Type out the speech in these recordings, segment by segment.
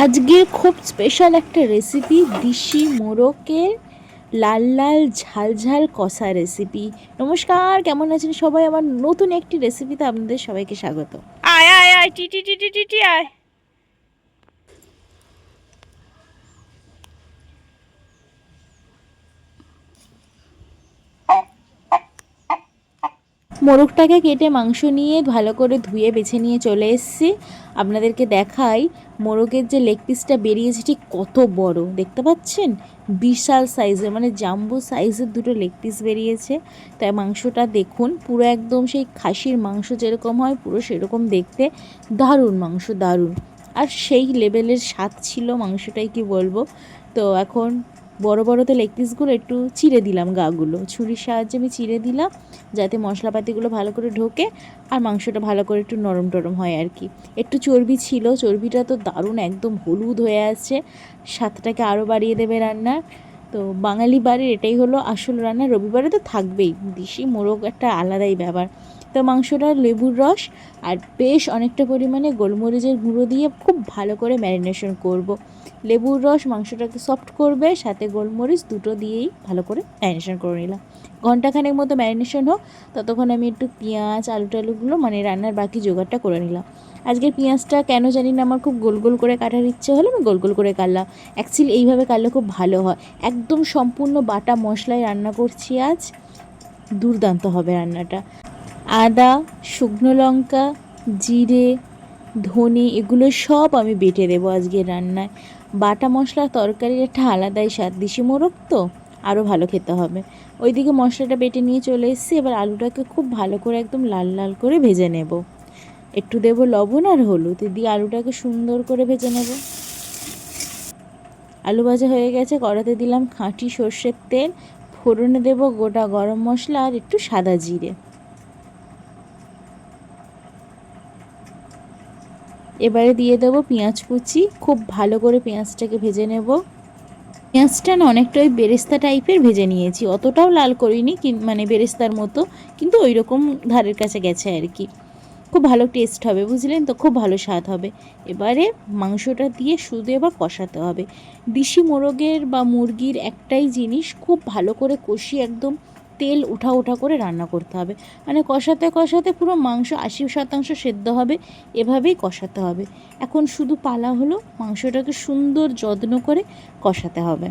আজকের খুব স্পেশাল একটা রেসিপি দিশি মোরকের লাল লাল ঝাল ঝাল কষা রেসিপি নমস্কার, কেমন আছেন সবাই? আমার নতুন একটি রেসিপিতে আপনাদের সবাইকে স্বাগত। আয় আয় আয় টি টি টি টি টি, আয়। মোরগটাকে কেটে মাংস নিয়ে ভালো করে ধুয়ে বেছে নিয়ে চলে এসেছি। আপনাদেরকে দেখাই মোরগের যে লেগ পিসটা বেরিয়েছে ঠিক কত বড়। দেখতে পাচ্ছেন? বিশাল সাইজের মানে জাম্বো সাইজের দুটো লেগ পিস বেরিয়েছে। তাই মাংসটা দেখুন, পুরো একদম সেই খাসির মাংস যেরকম হয়, পুরো সেরকম দেখতে। দারুণ মাংস, দারুণ। আর সেই লেভেলের স্বাদ ছিল মাংসটাই কি বলব? তো এখন বড় বড় তো লেগ পিসগুলো একটু চিড়ে দিলাম গাগুলো। ছুরির সাহায্যে আমি চিড়ে দিলাম, যাতে মশলাপাতিগুলো ভালো করে ঢোকে আর মাংসটা ভালো করে একটু নরম টরম হয় আর কি। একটু চর্বি ছিল, চর্বিটা তো দারুণ একদম হলুদ হয়ে আছে স্বাদটাকে আরও বাড়িয়ে দেবে রান্নার। তো বাঙালি বাড়ির এটাই হলো আসল রান্না, রবিবারে তো থাকবেই। দেশি মোরগ একটা আলাদাই ব্যাপার। তো মাংসটা, লেবুর রস আর বেশ অনেকটা পরিমাণে গোলমরিচের গুঁড়ো দিয়ে খুব ভালো করে ম্যারিনেশন করব। লেবুর রস মাংসটাকে সফট করবে, সাথে গোলমরিচ দুটো দিয়েই ভালো করে ম্যারিনেশন করে নিলাম। ঘন্টাখানেক মতো ম্যারিনেশন হোক, ততক্ষণ আমি একটু পেঁয়াজ আলু টালুগুলো মানে রান্নার বাকি জোগাড়টা করে নিলাম। আজকে পেঁয়াজটা কেন জানি না, আমার খুব গোল গোল করে কাটার ইচ্ছে হলো, আমি গোল গোল করে কাটলাম। অ্যাকচুয়ালি এইভাবে কাটলে খুব ভালো হয়। একদম সম্পূর্ণ বাটা মশলায় রান্না করছি আজ। দুর্দান্ত হবে রান্নাটা। আদা, শুকনো লঙ্কা, জিরে, ধনে, এগুলো সব আমি বেটে দেবো আজকে রান্নায়। বাটা মশলা তরকারির একটা আলাদাই স্বাদ। দিশি মোরগ তো আরও ভালো খেতে হবে। ওইদিকে মশলাটা বেটে নিয়ে চলে এসেছি, এবার আলুটাকে খুব ভালো করে একদম লাল লাল করে ভেজে নেব। একটু দেব লবণ আর হলুদ দিয়ে আলুটাকে সুন্দর করে ভেজে নেব। আলু ভাজা হয়ে গেছে, কড়াতে দিলাম খাঁটি সর্ষের তেল, ফোড়নে দেব গোটা গরম মশলা আর একটু সাদা জিরে। এবারে দিয়ে দেবো পেঁয়াজ কুচি। খুব ভালো করে পেঁয়াজটাকে ভেজে নেব। পেঁয়াজটা না অনেকটা ওই বেরেস্তা টাইপের ভেজে নিয়েছি। অতটাও লাল করিনি মানে বেরেস্তার মতো, কিন্তু ওই রকম ধারের কাছে গেছে আর কি। খুব ভালো টেস্ট হবে, বুঝলেন তো? খুব ভালো স্বাদ হবে। এবারে মাংসটা দিয়ে শুধু এবার কষাতে হবে। দেশি মোরগের বা মুরগির একটাই জিনিস, খুব ভালো করে কষি একদম তেল উঠা উঠা করে রান্না করতে হবে। মানে কষাতে কষাতে পুরো মাংস আশি শতাংশ সেদ্ধ হবে, এভাবেই কষাতে হবে। এখন শুধু পালা হলো, মাংসটাকে সুন্দর যত্ন করে কষাতে হবে।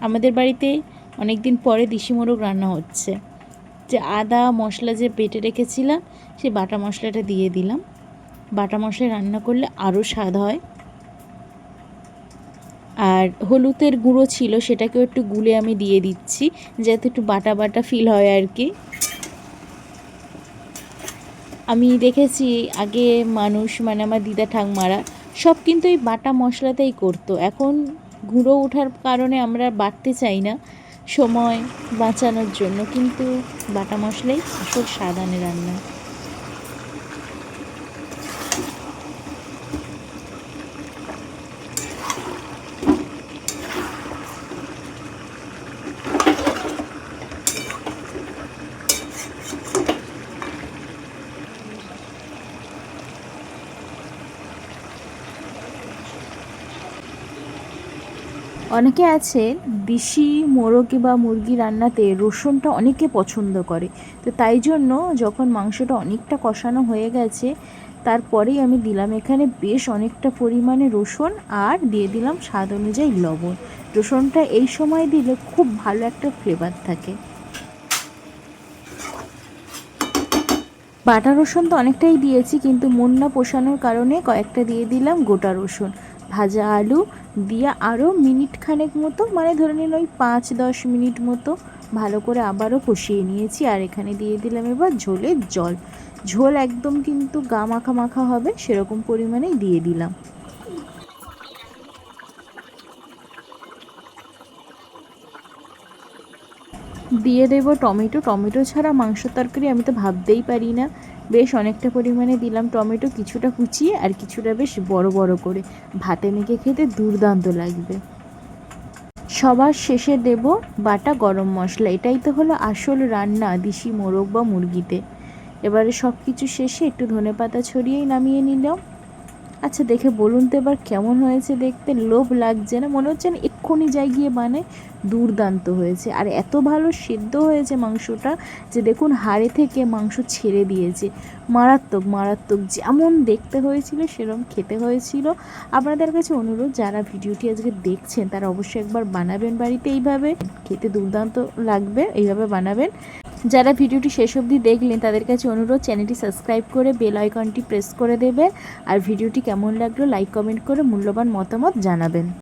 আমাদের বাড়িতে অনেক দিন পরে দেশি মোরগ রান্না হচ্ছে। যে আদা মশলা যে বেটে রেখেছিলাম সেই বাটা মশলাটা দিয়ে দিলাম। বাটা মশলা রান্না করলে আরও স্বাদ হয়। আর হলুদের গুঁড়ো ছিল, সেটাকেও একটু গুলে আমি দিয়ে দিচ্ছি, যাতে একটু বাটা বাটা ফিল হয় আর কি। আমি দেখেছি আগে মানুষ মানে আমার দিদা ঠাকমারা, সব কিন্তু এই বাটা মশলাতেই করতো। এখন গুঁড়ো ওঠার কারণে আমরা বাটতে চাই না সময় বাঁচানোর জন্য, কিন্তু বাটা মশলাই আসল স্বাদ আনে রান্নায়। অনেকে আছে দেশি মোরগে বা মুরগি রান্নাতে রসুনটা অনেকে পছন্দ করে। তো তাই জন্য যখন মাংসটা অনেকটা কষানো হয়ে গেছে, তারপরেই আমি দিলাম এখানে বেশ অনেকটা পরিমাণে রসুন আর দিয়ে দিলাম স্বাদ অনুযায়ী লবণ। রসুনটা এই সময় দিলে খুব ভালো একটা ফ্লেভার থাকে। বাটা রসুন তো অনেকটাই দিয়েছি, কিন্তু মন না পোষানোর কারণে কয়েকটা দিয়ে দিলাম গোটা রসুন। ভাজা আলু দিয়ে আরও মিনিট খানেক মতো মানে ধরে নিন ওই পাঁচ দশ মিনিট মতো ভালো করে আবারও কষিয়ে নিয়েছি। আর এখানে দিয়ে দিলাম এবার ঝোলের জল। ঝোল একদম কিন্তু গা মাখা মাখা হবে, সেরকম পরিমাণেই দিয়ে দিলাম। দিয়ে দেবো টমেটো। টমেটো ছাড়া মাংস তরকারি আমি তো ভাবতেই পারি না। বেশ অনেকটা পরিমাণে দিলাম টমেটো, কিছুটা কুচিয়ে আর কিছুটা বেশ বড় বড় করে। ভাতে মেখে খেতে দুর্দান্ত লাগবে। সবার শেষে দেব বাটা গরম মশলা। এটাই তো হলো আসল রান্না দিশি মোরগ বা মুরগিতে। এবারে সব কিছু শেষে একটু ধনে পাতা ছড়িয়েই নামিয়ে নিলাম। আচ্ছা দেখে বলুন তো এবার কেমন হয়েছে দেখতে? লোভ লাগছে না? মনে হচ্ছে না এক্ষুনি যাই গিয়ে বানায় দুর্দান্ত হয়েছে। আর এত ভালো সিদ্ধ হয়েছে মাংসটা যে দেখুন, হাড়ে থেকে মাংস ছেড়ে দিয়েছে। মারাত্মক মারাত্মক। যেমন দেখতে হয়েছিল সেরকম খেতে হয়েছিল। আপনাদের কাছে অনুরোধ, যারা ভিডিওটি আজকে দেখছেন, তারা অবশ্যই একবার বানাবেন বাড়িতে। এইভাবে খেতে দুর্দান্ত লাগবে, এইভাবে বানাবেন। যারা ভিডিওটি শেষ অবধি দেখলেন, তাদের কাছে অনুরোধ, চ্যানেলটি সাবস্ক্রাইব করে বেল আইকনটি প্রেস করে দেবেন। আর ভিডিওটি কেমন লাগল, লাইক, কমেন্ট করে মূল্যবান মতামত জানাবেন।